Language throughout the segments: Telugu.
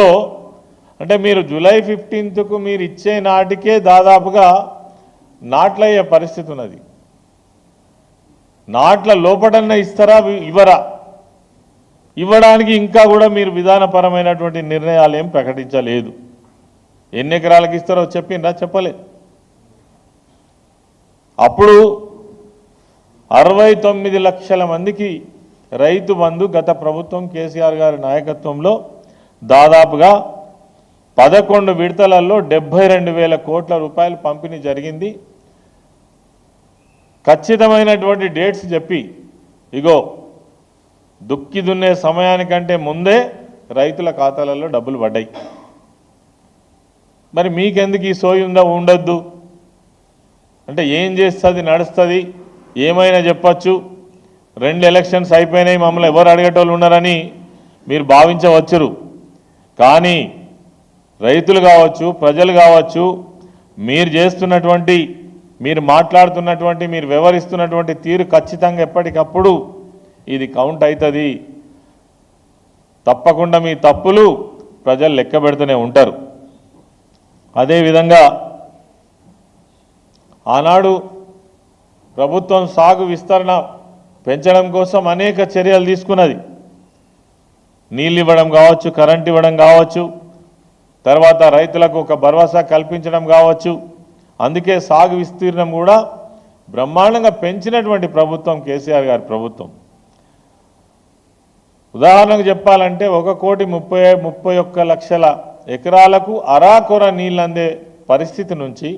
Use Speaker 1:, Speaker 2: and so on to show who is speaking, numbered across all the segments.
Speaker 1: అంటే మీరు జూలై ఫిఫ్టీన్త్కు మీరు ఇచ్చే నాటికే దాదాపుగా నాట్లయ్యే పరిస్థితి ఉన్నది. నాట్ల లోపటన్నా ఇస్తారా ఇవ్వరా? ఇవ్వడానికి ఇంకా కూడా మీరు విధానపరమైనటువంటి నిర్ణయాలు ఏం ప్రకటించలేదు. ఎన్ని ఎకరాలకు ఇస్తారో చెప్పిండ్రా? చెప్పలే అప్పుడు అరవై తొమ్మిది లక్షల మందికి రైతు బంధు గత ప్రభుత్వం కేసీఆర్ గారి నాయకత్వంలో దాదాపుగా పదకొండు విడతలలో డెబ్బై రెండు వేల కోట్ల రూపాయలు పంపిణీ జరిగింది. ఖచ్చితమైనటువంటి డేట్స్ చెప్పి ఇగో దుక్కి దున్నే సమయానికంటే ముందే రైతుల ఖాతాలలో డబ్బులు పడ్డాయి. మరి మీకెందుకు ఈ సోయి ఉందా ఉండొద్దు? అంటే ఏం చేస్తుంది నడుస్తుంది? ఏమైనా చెప్పచ్చు? రెండు ఎలక్షన్స్ అయిపోయినాయి మమ్మల్ని ఎవరు అడిగేటోళ్ళు ఉన్నారని మీరు భావించవచ్చురు. కానీ రైతులు కావచ్చు ప్రజలు కావచ్చు మీరు చేస్తున్నటువంటి మీరు మాట్లాడుతున్నటువంటి మీరు వ్యవహరిస్తున్నటువంటి తీరు ఖచ్చితంగా ఎప్పటికప్పుడు ఇది కౌంట్ అవుతుంది. తప్పకుండా మీ తప్పులు ప్రజలు లెక్క పెడుతూనే ఉంటారు. అదేవిధంగా ఆనాడు ప్రభుత్వం సాగు విస్తరణ పెంచడం కోసం అనేక చర్యలు తీసుకున్నది. నీళ్ళు ఇవ్వడం కావచ్చు కరెంట్ ఇవ్వడం కావచ్చు తర్వాత రైతులకు ఒక భరోసా కల్పించడం కావచ్చు. అందుకే సాగు విస్తీర్ణం కూడా బ్రహ్మాండంగా పెంచినటువంటి ప్రభుత్వం కేసీఆర్ గారి ప్రభుత్వం. ఉదాహరణకు చెప్పాలంటే ఒక కోటి ముప్పై ముప్పై ఒక్క లక్షల ఎకరాలకు అరాకొర నీళ్ళు అందే పరిస్థితి నుంచి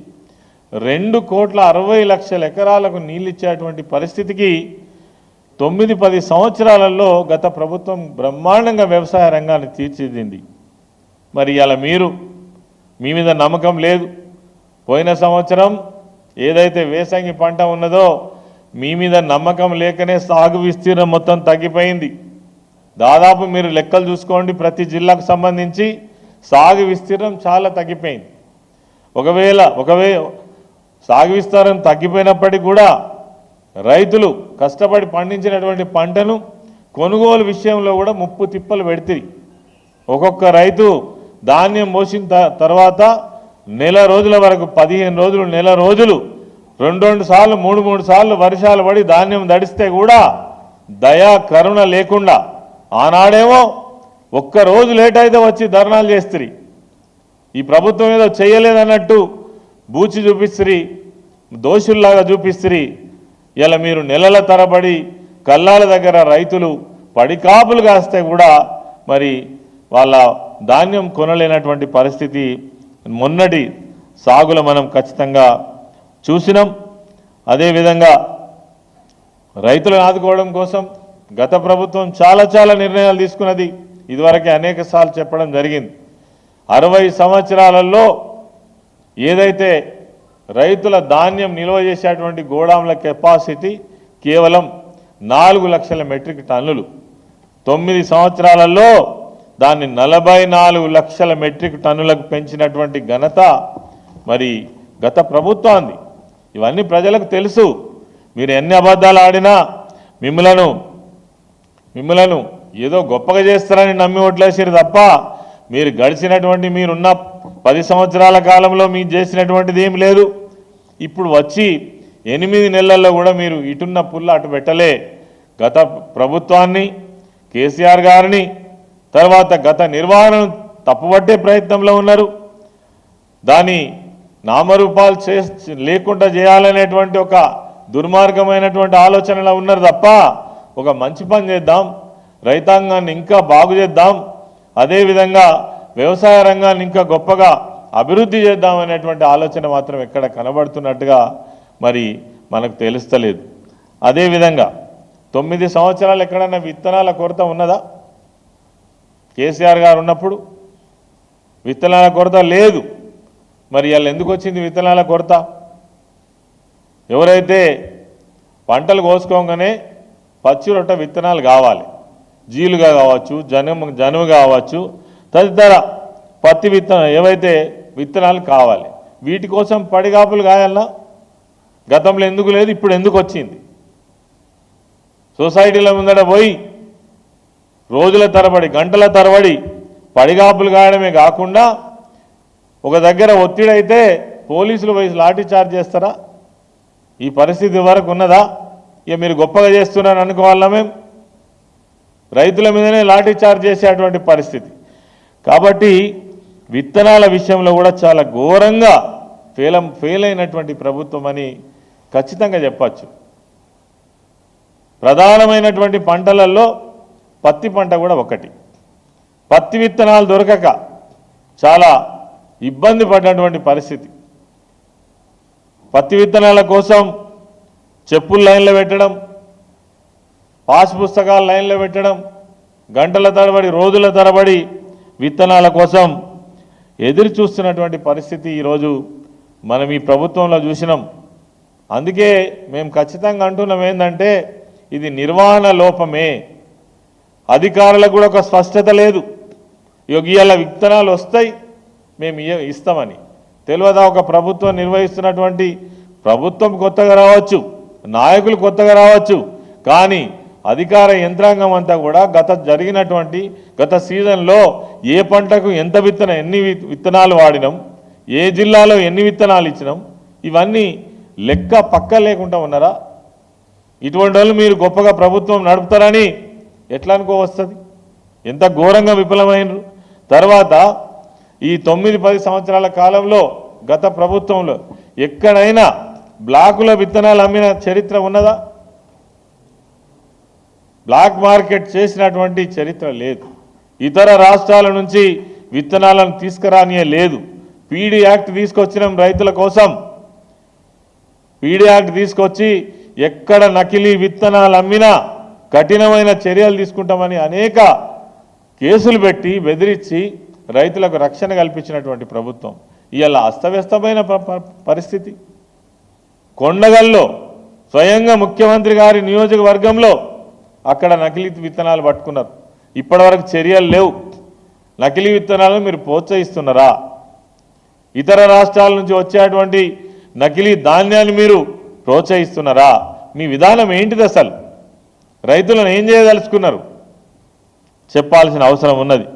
Speaker 1: రెండు కోట్ల అరవై లక్షల ఎకరాలకు నీళ్ళు ఇచ్చేటువంటి పరిస్థితికి తొమ్మిది పది సంవత్సరాలలో గత ప్రభుత్వం బ్రహ్మాండంగా వ్యవసాయ రంగాన్ని తీర్చిదింది మరి ఇలా మీరు మీ మీద నమ్మకం లేదు. పోయిన సంవత్సరం ఏదైతే వేసంగి పంట ఉన్నదో మీ మీద నమ్మకం లేకనే సాగు విస్తీర్ణం మొత్తం తగ్గిపోయింది. దాదాపు మీరు లెక్కలు చూసుకోండి ప్రతి జిల్లాకు సంబంధించి సాగు విస్తీర్ణం చాలా తగ్గిపోయింది. ఒకవేళ ఒకవే సాగు విస్తారం తగ్గిపోయినప్పటికీ కూడా రైతులు కష్టపడి పండించినటువంటి పంటను కొనుగోలు విషయంలో కూడా ముప్పు తిప్పలు పెడితే ఒక్కొక్క రైతు ధాన్యం మోసిన త- తర్వాత నెల రోజుల వరకు పదిహేను రోజులు నెల రోజులు రెండు రెండు సార్లు మూడు మూడు సార్లు వర్షాలు పడి ధాన్యం దడిస్తే కూడా దయా కరుణ లేకుండా ఆనాడేమో ఒక్క రోజు లేట్ అయితే వచ్చి ధర్నాలు చేస్తుంది ఈ ప్రభుత్వం ఏదో చేయలేదన్నట్టు బూచి చూపిస్తుంది దోషుల్లాగా చూపిస్తుంది ఇలా మీరు నెలల తరబడి కల్లాల దగ్గర రైతులు పడికాపులు కాస్తే కూడా మరి వాళ్ళ ధాన్యం కొనలేనటువంటి పరిస్థితి మొన్నటి సాగులో మనం ఖచ్చితంగా చూసినాం. అదేవిధంగా రైతులను ఆదుకోవడం కోసం గత ప్రభుత్వం చాలా చాలా నిర్ణయాలు తీసుకున్నది. ఇదివరకే అనేక సార్లు చెప్పడం జరిగింది. అరవై సంవత్సరాలలో ఏదైతే రైతుల ధాన్యం నిల్వ చేసేటువంటి గోడాంల కెపాసిటీ కేవలం నాలుగు లక్షల మెట్రిక్ టన్నులు. తొమ్మిది సంవత్సరాలలో దాన్ని నలభై నాలుగు లక్షల మెట్రిక్ టన్నులకు పెంచినటువంటి ఘనత మరి గత ప్రభుత్వాన్ని ఇవన్నీ ప్రజలకు తెలుసు. మీరు ఎన్ని అబద్ధాలు ఆడినా మిమ్మలను మిమ్మలను ఏదో గొప్పగా చేస్తారని నమ్మి ఓట్లేసారు తప్ప మీరు గడిచినటువంటి మీరున్న పది సంవత్సరాల కాలంలో మీరు చేసినటువంటిది ఏం లేదు. ఇప్పుడు వచ్చి ఎనిమిది నెలల్లో కూడా మీరు ఇటున్న పుల్ల అటు పెట్టలే. గత ప్రభుత్వాన్ని కేసీఆర్ గారిని తర్వాత గత నిర్వహణను తప్పుపట్టే ప్రయత్నంలో ఉన్నారు. దాని నామరూపాలు చే లేకుండా చేయాలనేటువంటి ఒక దుర్మార్గమైనటువంటి ఆలోచనలో ఉన్నారు తప్ప ఒక మంచి పని చేద్దాం రైతాంగాన్ని ఇంకా బాగు చేద్దాం. అదేవిధంగా వ్యవసాయ రంగాన్ని ఇంకా గొప్పగా అభివృద్ధి చేద్దాం అనేటువంటి ఆలోచన మాత్రం ఎక్కడ కనబడుతున్నట్టుగా మరి మనకు తెలుస్తలేదు. అదేవిధంగా తొమ్మిది సంవత్సరాలు ఎక్కడన్నా విత్తనాల కొరత ఉన్నదా? కేసీఆర్ గారు ఉన్నప్పుడు విత్తనాల కొరత లేదు. మరి వాళ్ళు ఎందుకు వచ్చింది విత్తనాల కొరత? ఎవరైతే పంటలు కోసుకోగానే పచ్చి రొట్ట విత్తనాలు కావాలి జీలుగా కావచ్చు జనుము జనుము కావచ్చు తదితర పత్తి విత్తనం ఏవైతే విత్తనాలు కావాలి. వీటి కోసం పడిగాపులు కాయాలన్నా గతంలో ఎందుకు లేదు ఇప్పుడు ఎందుకు వచ్చింది? సొసైటీల ముందట పోయి రోజుల తరబడి గంటల తరబడి పడిగాపులు కాయడమే కాకుండా ఒక దగ్గర ఒత్తిడి అయితే పోలీసులు వయసు లాఠీ చార్జ్ చేస్తారా? ఈ పరిస్థితి వరకు ఉన్నదా? ఇక మీరు గొప్పగా చేస్తున్నారని అనుకోవాలా మేము రైతుల మీదనే లాఠీ చార్జ్ చేసేటువంటి పరిస్థితి. కాబట్టి విత్తనాల విషయంలో కూడా చాలా ఘోరంగా ఫెయిల్ ఫెయిల్ అయినటువంటి ప్రభుత్వం అని ఖచ్చితంగా చెప్పచ్చు. ప్రధానమైనటువంటి పంటలలో పత్తి పంట కూడా ఒకటి. పత్తి విత్తనాలు దొరకక చాలా ఇబ్బంది పడినటువంటి పరిస్థితి. పత్తి విత్తనాల కోసం చెప్పులు లైన్లో పెట్టడం పాస్ పుస్తకాలు లైన్లో పెట్టడం గంటల తరబడి రోజుల తరబడి విత్తనాల కోసం ఎదురు చూస్తున్నటువంటి పరిస్థితి ఈరోజు మనం ఈ ప్రభుత్వంలో చూసినాం. అందుకే మేము ఖచ్చితంగా అంటున్నాం ఏంటంటే ఇది నిర్వహణ లోపమే. అధికారులకు కూడా ఒక స్పష్టత లేదు. ఇవాళ విత్తనాలు వస్తాయి మేము ఇస్తామని. తెలియదా ఒక ప్రభుత్వం నిర్వహిస్తున్నటువంటి ప్రభుత్వం కొత్తగా రావచ్చు నాయకులు కొత్తగా రావచ్చు కానీ అధికార యంత్రాంగం అంతా కూడా గత జరిగినటువంటి గత సీజన్లో ఏ పంటకు ఎంత విత్తన ఎన్ని విత్తనాలు వాడినాం ఏ జిల్లాలో ఎన్ని విత్తనాలు ఇచ్చినాం ఇవన్నీ లెక్క పక్క లేకుండా ఉన్నారా? ఇటువంటి వాళ్ళు మీరు గొప్పగా ప్రభుత్వం నడుపుతారని ఎట్లా అనుకోవస్తుంది? ఎంత ఘోరంగా విఫలమైనరు. తర్వాత ఈ తొమ్మిది పది సంవత్సరాల కాలంలో గత ప్రభుత్వంలో ఎక్కడైనా బ్లాకుల విత్తనాలు అమ్మిన చరిత్ర ఉన్నదా? బ్లాక్ మార్కెట్ చేసినటువంటి చరిత్ర లేదు. ఇతర రాష్ట్రాల నుంచి విత్తనాలను తీసుకురానియే లేదు. పీడీ యాక్ట్ తీసుకొచ్చినాం రైతుల కోసం. పీడీ యాక్ట్ తీసుకొచ్చి ఎక్కడ నకిలీ విత్తనాలు అమ్మినా కఠినమైన చర్యలు తీసుకుంటామని అనేక కేసులు పెట్టి బెదిరించి రైతులకు రక్షణ కల్పించినటువంటి ప్రభుత్వం. ఇవాళ అస్తవ్యస్తమైన ప- పరిస్థితి. కొండగల్లో స్వయంగా ముఖ్యమంత్రి గారి నియోజకవర్గంలో అక్కడ నకిలీ విత్తనాలు పట్టుకున్నారు. ఇప్పటివరకు చర్యలు లేవు. నకిలీ విత్తనాలను మీరు ప్రోత్సహిస్తున్నారా? ఇతర రాష్ట్రాల నుంచి వచ్చేటువంటి నకిలీ ధాన్యాన్ని మీరు ప్రోత్సహిస్తున్నారా? మీ విధానం ఏంటిది అసలు? రైతులను ఏం చేయదలుచుకున్నారు? చెప్పాల్సిన అవసరం ఉన్నది.